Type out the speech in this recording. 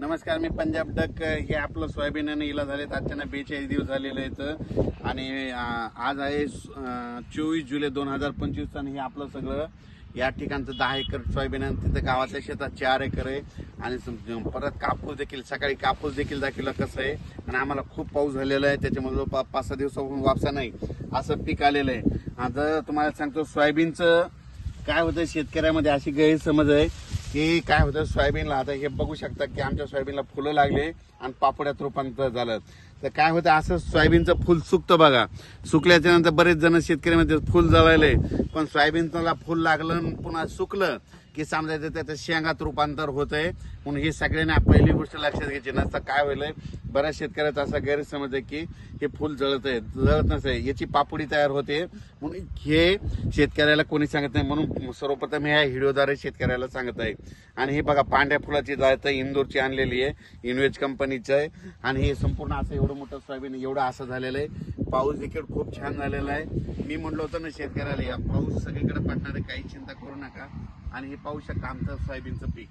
नमस्कार मी पंजाब डक हे आपलं सोयाबीन आणि इला झालेत. आजच्या बेचाळीस दिवस झालेले आहेत. आणि आज आहे चोवीस जुलै दोन हजार पंचवीस आणि हे आपलं सगळं या ठिकाणचं दहा एकर सोयाबीन आणि तिथं गावाच्या शेतात चार एकर आहे. आणि परत कापूस देखील सकाळी कापूस देखील दाखवला कसं आहे. आणि आम्हाला खूप पाऊस झालेला आहे. त्याच्यामुळे पा पाच सहा दिवसापासून वापसा नाही. असं पीक आलेलं आहे. आता तुम्हाला सांगतो सोयाबीनचं काय होतं शेतकऱ्यामध्ये अशी गैरसमज आहे. की काय होतं सोयाबीनला आता हे बघू शकता की आमच्या सोयाबीनला फुलं लागले आणि पापड्यात रूपांतर झालं. तर काय होतं असं सोयाबीनचं फुल सुकतं बघा. सुकल्याच्या नंतर बरेच जण शेतकऱ्यामध्ये फुल जळायले पण सोयाबीनला फुल लागलं पुन्हा सुकलं की समजायचं त्याचं शेंगात रूपांतर होत आहे म्हणून ही सगळ्यांना पहिली गोष्ट लक्षात घ्यायची नसतं काय होईल बऱ्याच शेतकऱ्याचा असा गैरसमज आहे की हे फुल जळत आहे जळत नसते याची पापडी तयार होते. म्हणून हे शेतकऱ्याला कोणी सांगत नाही. म्हणून सर्वप्रथम ह्या व्हिडिओद्वारे शेतकऱ्याला सांगत आहे. आणि हे बघा पांढऱ्या फुलाची जात इंदोरची आणलेली आहे. इनवेज कंपनीचं आहे. आणि हे संपूर्ण असं एवढं मोठं सोयाबीन एवढं असं झालेलं आहे. पाऊस देखील खूप छान झालेला आहे. मी म्हटलं होतं ना शेतकऱ्याला या पाऊस सगळीकडे पडणार आहे काही चिंता करू नका. आणि हे पाहू शकता आमचं सोयाबीनचं पीक.